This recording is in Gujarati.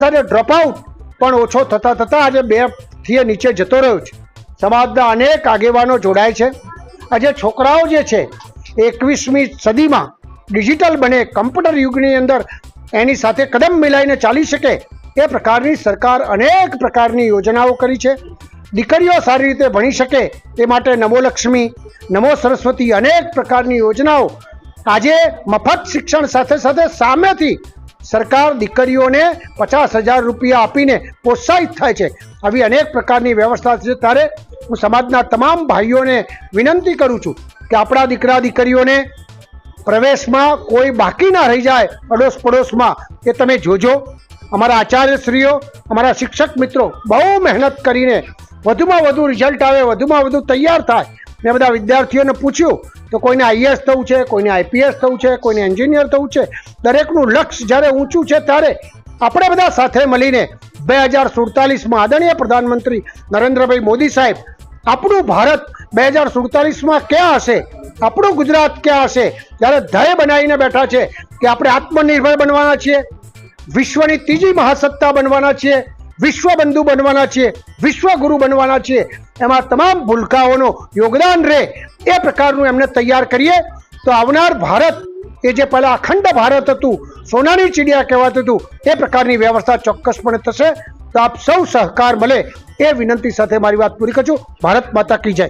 સાથે ડ્રોપઆઉટ પણ ઓછો થતા થતા આજે બેથી નીચે જતો રહ્યો છે. સમાજના અનેક આગેવાનો જોડાય છે. આજે છોકરાઓ જે છે, એકવીસમી સદીમાં ડિજિટલ બને કમ્પ્યુટર યુગની અંદર એની સાથે કદમ મિલાઈને ચાલી શકે એ પ્રકારની સરકાર અનેક પ્રકારની યોજનાઓ કરી છે. દીકરીઓ સારી રીતે ભણી શકે તે માટે નમો લક્ષ્મી, નમો સરસ્વતી અનેક પ્રકારની યોજનાઓ આજે મફત શિક્ષણ સાથે સાથે સામેથી સરકાર દીકરીઓને પચાસ હજાર રૂપિયા આપીને પ્રોત્સાહિત થાય છે. આવી અનેક પ્રકારની વ્યવસ્થા છે. ત્યારે હું સમાજના તમામ ભાઈઓને વિનંતી કરું છું કે આપણા દીકરા દીકરીઓને પ્રવેશમાં કોઈ બાકી ના રહી જાય અડોશ પડોશમાં એ તમે જોજો. અમારા આચાર્યશ્રીઓ, અમારા શિક્ષક મિત્રો બહુ મહેનત કરીને વધુમાં વધુ રિઝલ્ટ આવે, વધુમાં વધુ તૈયાર થાય. મેં બધા વિદ્યાર્થીઓને પૂછ્યું તો કોઈને આઈએસ થવું છે, કોઈને આઈપીએસ થવું છે, કોઈને એન્જિનિયર થવું છે. દરેકનું લક્ષ્ય જ્યારે ઊંચું છે ત્યારે આપણે બધા સાથે મળીને બે હજાર સુડતાલીસમાં આદરણીય પ્રધાનમંત્રી નરેન્દ્રભાઈ મોદી સાહેબ, આપણું ભારત બે હજાર સુડતાલીસમાં ક્યાં હશે? આપણું ગુજરાત ક્યાં હશે? જ્યારે ધ્યેય બનાવીને બેઠા છે કે આપણે આત્મનિર્ભર બનવાના છીએ, વિશ્વની ત્રીજી મહાસત્તા બનવાના છીએ વિશ્વબંધુ બનવાના છીએ, વિશ્વગુરુ બનવાના છીએ. એમાં તમામ ભૂલકાઓનો યોગદાન રહે એ પ્રકારનું એમને તૈયાર કરીએ. તો આવનાર ભારત, એ જે પહેલાં અખંડ ભારત હતું, સોનાની ચીડિયા કહેવાતું હતું, એ પ્રકારની વ્યવસ્થા ચોક્કસપણે થશે. તો આપ સૌ સહકાર મળે એ વિનંતી સાથે મારી વાત પૂરી કરજો. ભારત માતા કી જય.